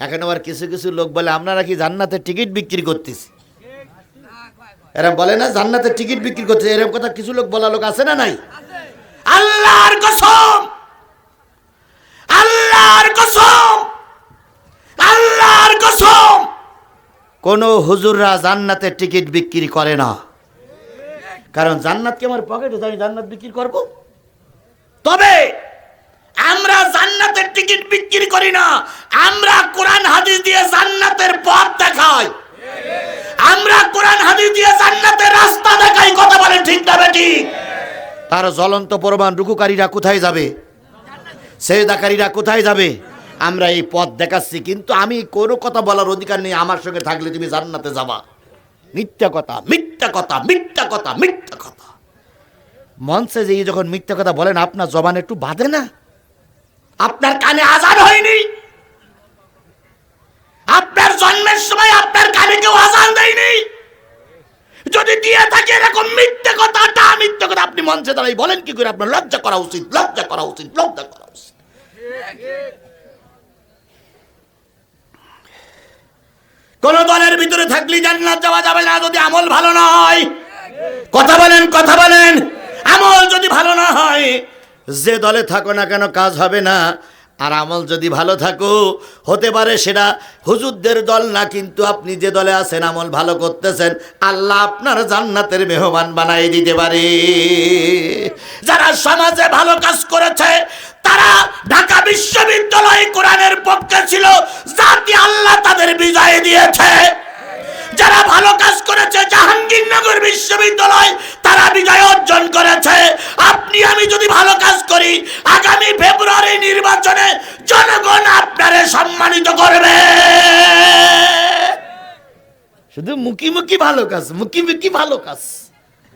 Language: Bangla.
এখন আবার কিছু কিছু লোক বলে আপনারা কি জান্নাতের টিকিট বিক্রি করতেছি? এরকম বলে, না জান্নাতের টিকিট বিক্রি করতে এরকম কথা কিছু লোক বলা লোক আছে না নাই? আল্লাহর কসম! আল্লাহর কসম! আল্লাহর কসম! কোন হুজুররা জান্নাতের টিকিট বিক্রি করে না। কারণ জান্নাত কি আমার পকেটে? আমি জান্নাত বিক্রি করব। তবে আমরা জান্নাতের টিকিট বিক্রি করি না। আমরা হাদিস দিয়ে জান্নাতের পথ দেখাই আমরা কোরআন, হাদিস দিয়ে জান্নাতের রাস্তা দেখাই, কথা ঠিক না তার জ্বলন্ত প্রমাণ রুকুকারীরা কোথায় যাবে? সেজদাকারীরা কোথায় যাবে? আমরা এই পথ দেখাচ্ছি, কিন্তু আমি কোনো কথা বলার অধিকার নেই, আমার সঙ্গে থাকলে তুমি জান্নাতে যাবা। মিথ্যা কথা মিথ্যা কথা মিথ্যা কথা মিথ্যা কথা। মঞ্চে যে যখন মিথ্যা কথা বলেন, আপনার জবান একটু বাঁধে না? আপনার কানে আজান হয়নি আপনার জন্মের সময় আপনার কানে কেউ আজান দেয়নি যদি দিয়ে থাকে এরকম মিথ্যে কথা তা মিথ্যে কথা আপনি মঞ্চে দাঁড়াই বলেন, কি করে আপনার লজ্জা করা উচিত? লজ্জা করা উচিত, লজ্জা করা উচিত। কোন দলের ভিতরে থাকলে জান্নাত যাওয়া যাবে না যদি আমল ভালো না হয়। কথা বলেন কথা বলেন। আমল যদি ভালো না হয়, যে দলে থাকো না কেন কাজ হবে না। আর আমল যদি ভালো থাকো, হতে পারে সেটা হুজুরদের দল না, কিন্তু আপনি যে দলে আছেন, আমল ভালো করতেছেন, আল্লাহ আপনার জান্নাতের মেহমান বানাই দিতে পারে। যারা সমাজে ভালো কাজ করেছে, তারা ঢাকা বিশ্ববিদ্যালয় কোরআনের পক্ষে ছিল, জাতি আল্লাহ তাদের বিজয় দিয়েছে। যারা ভালো কাজ করেছে, জাহাঙ্গীরনগর বিশ্ববিদ্যালয়, তারা বিজয় অর্জন করেছে। আপনি, আমি যদি ভালো কাজ করি নির্বাচনে জনগণ আপনারে সম্মানিত করবে। শুধু মুখি মুখি ভালো কাজ মুখি মুখি ভালো কাজ।